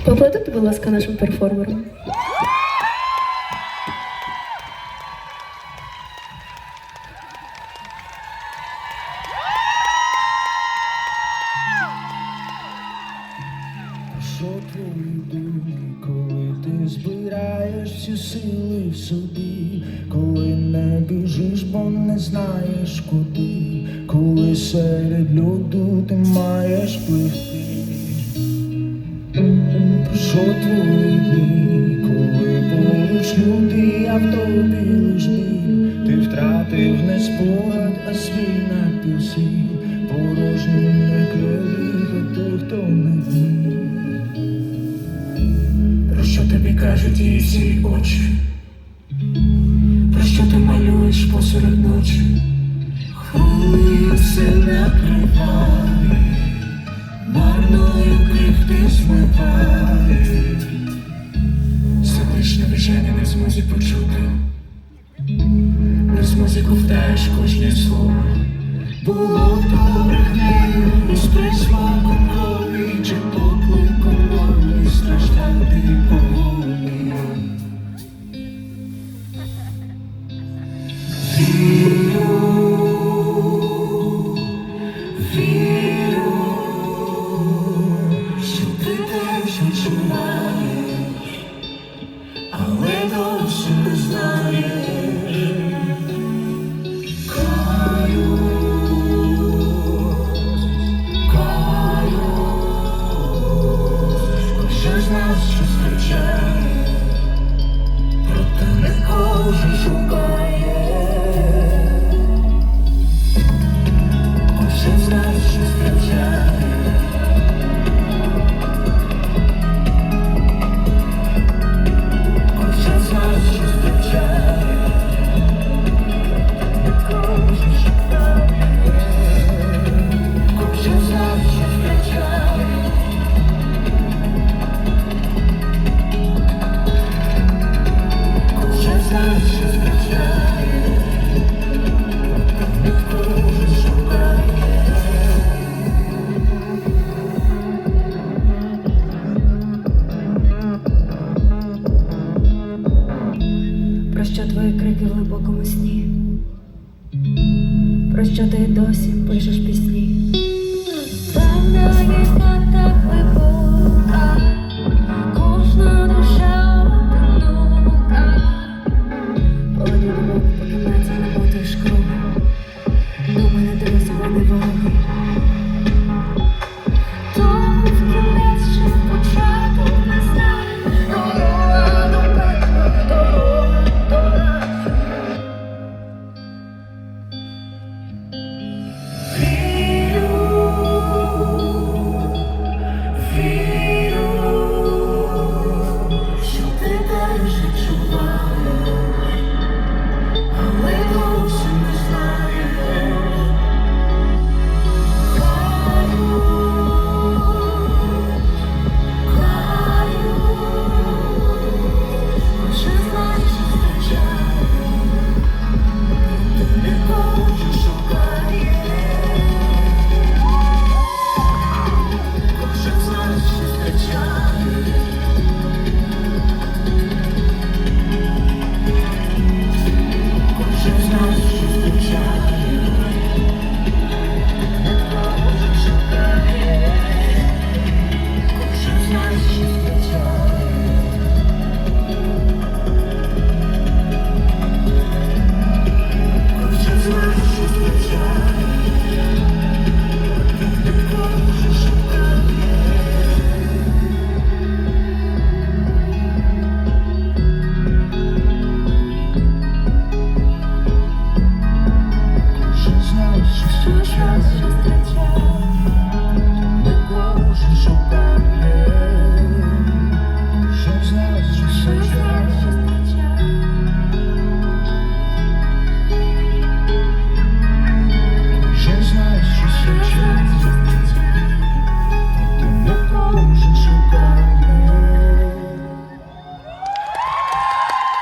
Поаплодуйте, будь ласка, нашим перформерам. Що думки, коли ти збираєш всі сили в собі, коли не біжиш, бо не знаєш куди, коли серед люду ти маєш пливти. Твої коли поруч люди, а в ти втратив не спогад, а свій напівсвіт, порожні не криві, той, хто не вміє. Про що тобі кажуть її всі очі? Про що ти малюєш посеред ночі? Хвилі все накриває, крихти Все Селищне виження не в змозі почути, не в змозі ковтаєш кожне слово. Було добрих днів із присмаком крові, чи покликом з нас Про що твої крики в глибокому сні? Про що ти досі пишеш пісні?